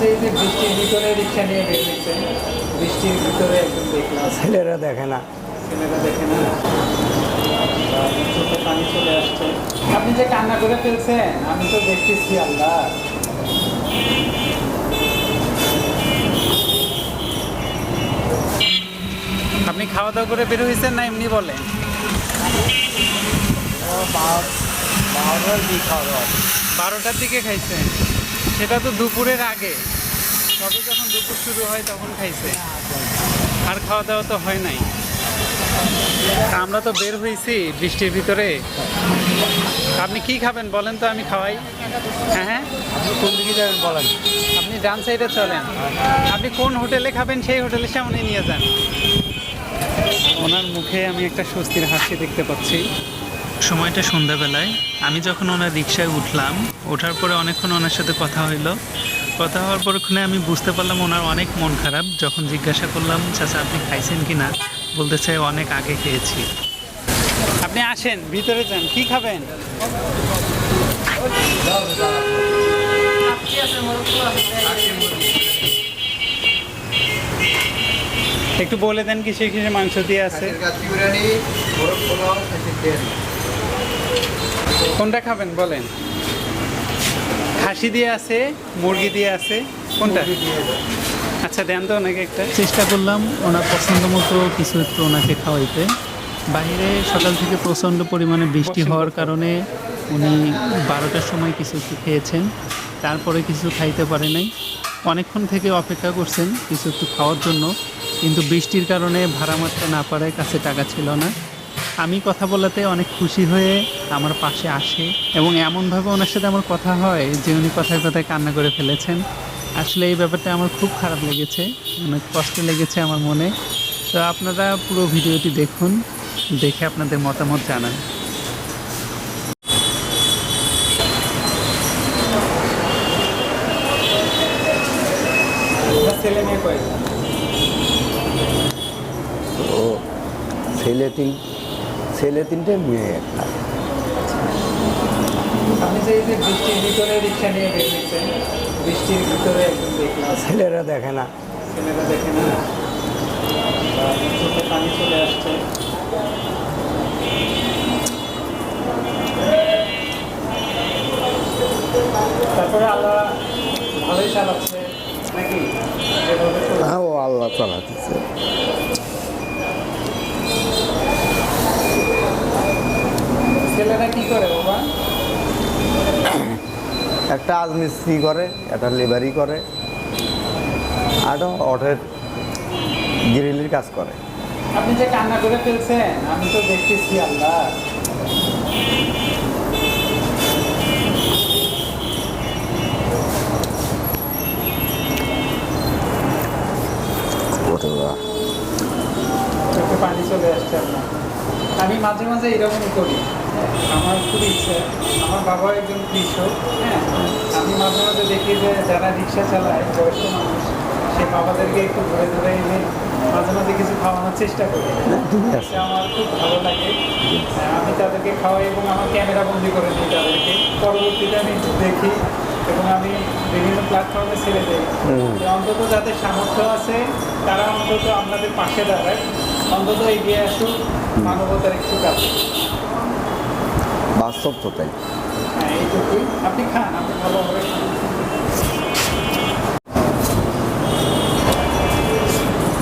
যে এই যে বৃষ্টির ভিতরে রিক্সা নিয়ে বের হয়েছেন বৃষ্টির ভিতরে একদম দেখলাম ছেলেরা দেখে না। ছেলেরা দেখে না। পানি চলে আসছে। আপনি যে কান্না করে ফেলছেন আমি তো দেখতেছি আল্লাহ। আপনি খাওয়া দাওয়া করে বের হয়েছেন না এমনি বলেন? বারোটার দিকে খাইছেন? সেটা তো দুপুরের আগে। তবে যখন দুপুর শুরু হয় তখন খাইছে। আর খাওয়া দাওয়া তো হয় নাই। আমরা তো বের হয়েছি বৃষ্টির ভিতরে। আপনি কি খাবেন বলেন তো, আমি খাওয়াই। হ্যাঁ হ্যাঁ। আপনি কোন দিকে যাবেন বলেন আপনি ডান সাইডে চলেন। আপনি কোন হোটেলে খাবেন সেই হোটেলের সামনে নিয়ে যান। ওনার মুখে আমি একটা স্বস্তির হাসি দেখতে পাচ্ছি। সময়টা সন্ধ্যাবেলায়। আমি যখন ওনার রিক্সায় উঠলাম ওঠার পরে অনেকক্ষণ ওনার সাথে কথা হইল। কথা হওয়ার পরক্ষণে আমি বুঝতে পারলাম ওনার অনেক মন খারাপ। যখন জিজ্ঞাসা করলাম চাচা আপনি খাইছেন কি না বলতে চাই অনেক আগে খেয়েছি। আপনি আসেন ভিতরে যান কি খাবেন? একটু বলে দেন কিসে কিসে মাংস দিয়ে আছে। কোনটা খাবেন বলেন? খাসি দিয়ে আছে মুরগি দিয়ে আছে কোনটা? আচ্ছা দেন তো ওনাকে একটা। চেষ্টা করলাম ওনার পছন্দ মতো কিছু একটু ওনাকে খাওয়াইতে। বাইরে সকাল থেকে প্রচণ্ড পরিমাণে বৃষ্টি হওয়ার কারণে উনি বারোটার সময় কিছু একটু খেয়েছেন। তারপরে কিছু খাইতে পারে নাই। অনেকক্ষণ থেকে অপেক্ষা করছেন কিছু একটু খাওয়ার জন্য। কিন্তু বৃষ্টির কারণে ভাড়া মারতে না পারায় কাছে টাকা ছিল না। আমি কথা বলাতে অনেক খুশি হয়ে আমার পাশে আসে এবং এমনভাবে ওনার সাথে আমার কথা হয় যে উনি কথায় কথায় কান্না করে ফেলেছেন। আসলে এই ব্যাপারটা আমার খুব খারাপ লেগেছে অনেক কষ্ট লেগেছে আমার মনে। তো আপনারা পুরো ভিডিওটি দেখুন দেখে আপনাদের মতামত জানান। ছেলে তিন ছেলে তিনটে মেয়ে একটা। ছেলেরা দেখে না। দেখে না। আর চোখে পানি চলে আসছে। তারপরে আল্লাহ ভালোই চালাচ্ছে নাকি? হ্যাঁ ও আল্লাহ চালাতেছে। ছেলেরা কি করে বাবা? একটা আজমিস্ত্রি করে একটা লেবারি করে আর অটের গ্রিলের কাজ করে। আপনি যে কান্না করে ফেলছেন আমি তো দেখতেছি আল্লাহ। পানি চলে আসছে আপনার আমি মাঝে মাঝে এরকমই করি। আমার খুব ইচ্ছে। আমার বাবা একজন কৃষক হ্যাঁ? আমি মাঝে মাঝে দেখি যে যারা রিক্সা চালায় বয়স্ক মানুষ সে বাবাদেরকে একটু ধরে ধরে এনে মাঝে মাঝে কিছু খাওয়ানোর চেষ্টা করি। এটা আমার খুব ভালো লাগে। হ্যাঁ, আমি তাদেরকে খাওয়াই এবং আমার ক্যামেরা বন্দি করে দিই তাদেরকে। পরবর্তীতে আমি দেখি এবং আমি বিভিন্ন প্ল্যাটফর্মে ছেড়ে দিই। অন্তত যাদের সামর্থ্য আছে তারা অন্তত আপনাদের পাশে দাঁড়ায়। অন্তত এগিয়ে আসুক মানবতার একটু কাছে। বাস্তব তো তাই হ্যাঁ এইটুকুই আপনি খান আপনি ভালোভাবে খান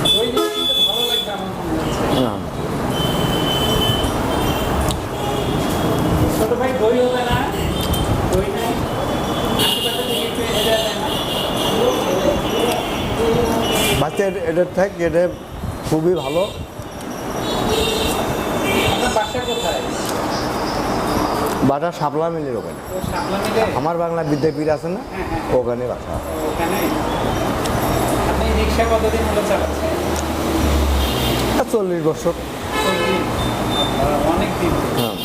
দই দিয়ে কিন্তু ভালো লাগবে আমার মনে হচ্ছে হ্যাঁ। ছোট ভাই দই হবে না দই নাই আশেপাশে থেকে একটু এনে দেওয়া যায় না? বাচ্চা এটা- থাক এটা খুবই ভালো আপনার বাসা বাটা শাপলা মিলের ওখানে। আমার বাংলা বিদ্যাপীঠ আছে না। ওখানে বাসা চল্লিশ বছর। অনেক দিন। হ্যাঁ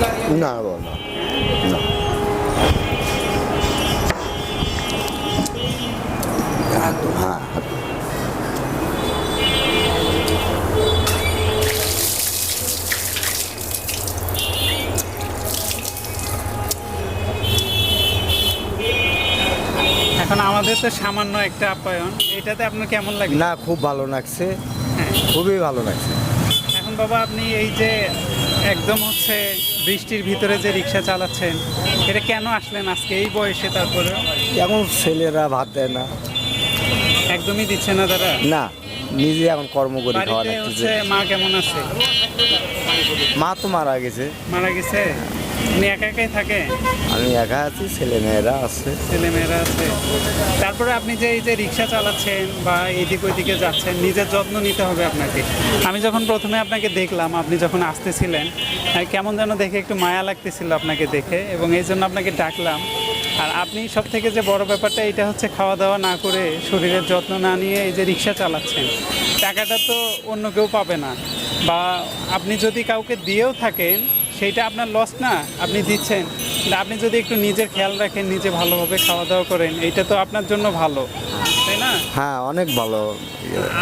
না বাবা, না না হ্যাঁ এখন আমাদের তো সামান্য একটা আপ্যায়ন। এটাতে আপনার কেমন লাগে? না খুব ভালো লাগছে। হ্যাঁ। খুবই ভালো লাগছে। এখন বাবা আপনি এই যে একদম হচ্ছে বৃষ্টির ভিতরে যে রিক্সা চালাচ্ছেন এটা কেন আসলেন আজকে? এই বয়সে তারপরে এখন ছেলেরা ভাত দেয় না। একদমই দিচ্ছে না তারা? না নিজে এখন কর্ম করে খাওয়া মা কেমন আছে? মা তো মারা গেছে। মারা গেছে? উনি একা একাই থাকে? আমি একা আছি ছেলে মেয়েরা আছে। ছেলে মেয়েরা আছে। তারপরে আপনি যে এই যে রিক্সা চালাচ্ছেন বা এদিক ওইদিকে যাচ্ছেন নিজের যত্ন নিতে হবে আপনাকে। আমি যখন প্রথমে আপনাকে দেখলাম আপনি যখন আসতেছিলেন কেমন যেন দেখে একটু মায়া লাগতেছিল আপনাকে দেখে এবং এই জন্য আপনাকে ডাকলাম। আর আপনি সব থেকে যে বড় ব্যাপারটা এটা হচ্ছে খাওয়া দাওয়া না করে শরীরের যত্ন না নিয়ে এই যে রিক্সা চালাচ্ছেন। টাকাটা তো অন্য কেউ পাবে না। বা আপনি যদি কাউকে দিয়েও থাকেন সেইটা আপনার লস না আপনি দিচ্ছেন। আপনি যদি একটু নিজের খেয়াল রাখেন নিজে ভালোভাবে খাওয়া দাওয়া করেন এইটা তো আপনার জন্য ভালো তাই না? হ্যাঁ অনেক ভালো।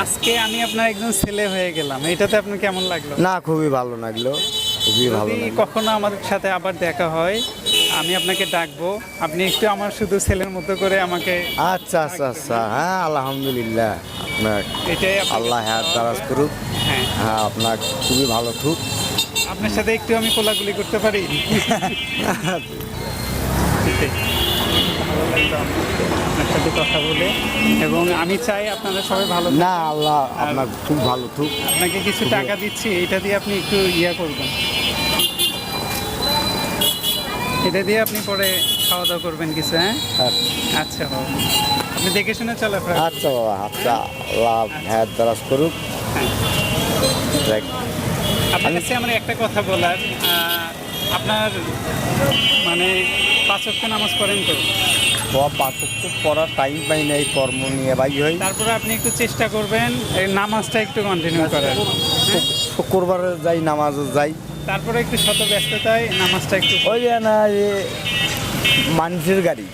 আজকে আমি আপনার একজন ছেলে হয়ে গেলাম এটাতে আপনার কেমন লাগল? না খুবই ভালো লাগল খুবই ভালো যদি কখনো আমাদের সাথে আবার দেখা হয় আমি আপনাকে ডাকবো আপনি একটু আমার শুধু ছেলের মতো করে আমাকে আচ্ছা আচ্ছা আচ্ছা হ্যাঁ আলহামদুলিল্লাহ আপনার এটাই আল্লাহ হায়াত দারাজ করুক। হ্যাঁ। হ্যাঁ আপনার খুবই ভালো থুক আপনার সাথে একটু আমি কোলাগুলি করতে পারি। আপনার সাথে কথা বলে এবং আমি চাই আপনারা সবাই ভালো না আল্লাহ আপনার খুব ভালো থুক আপনাকে কিছু টাকা দিচ্ছি এটা দিয়ে আপনি একটু ইয়া করবেন। এটা দিয়ে আপনি পরে খাওয়া দাওয়া করবেন কিছু হ্যাঁ? আচ্ছা হোক আপনি দেখে শুনে চলাফেরা। আচ্ছা বাবা আচ্ছা আল্লাহ হায়াত দারাজ করুক। আপনার কাছে আমার একটা কথা বলার আপনার মানে পাঁচ নামাজ পড়েন তো? পাথর তো পড়ার টাইম পাই না এই কর্ম নিয়ে বাই হই। তারপরে আপনি একটু চেষ্টা করবেন এই নামাজটা একটু কন্টিনিউ করার। হ্যাঁ? শুক্রবারে যাই নামাজ যাই। তারপরে একটু শত ব্যস্ততায় নামাজটা একটু ওই না মানুষের গাড়ি।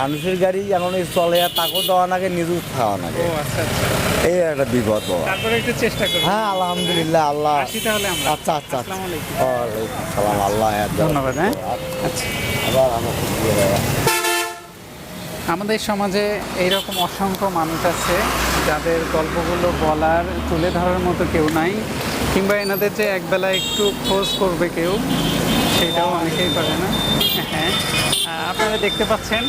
মানুষের গাড়ি এখন এই চলে আর তাকেও দেওয়া নাগে নিজেও খাওয়া নাগে ও আচ্ছা আচ্ছা। এই একটা বিপদ তারপরে একটু চেষ্টা করবেন হ্যাঁ আলহামদুলিল্লাহ আল্লাহ। আচ্ছা আচ্ছা আচ্ছা। ওয়ালাইকুম সালাম আল্লাহ ধন্যবাদ হ্যাঁ। আচ্ছা। আবার আমাদের সমাজে এইরকম অসংখ্য মানুষ আছে যাদের গল্পগুলো বলার তুলে ধরার মতো কেউ নাই কিংবা এনাদের যে একবেলা একটু খোঁজ করবে কেউ। সেটাও অনেকেই পারে না। হ্যাঁ আপনারা দেখতে পাচ্ছেন,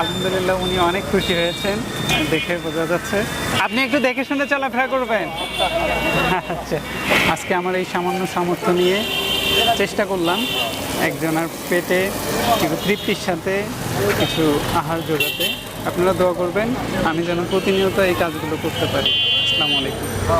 আলহামদুলিল্লাহ উনি অনেক খুশি হয়েছেন, দেখে বোঝা যাচ্ছে। আপনি একটু দেখে শুনে চলাফেরা করবেন। আচ্ছা আজকে আমার এই সামান্য সামর্থ্য নিয়ে চেষ্টা করলাম একজনের পেটে কিছু তৃপ্তির সাথে কিছু আহার জোগাতে। আপনারা দোয়া করবেন, আমি যেন প্রতিনিয়ত এই কাজগুলো করতে পারি। আসসালামু আলাইকুম।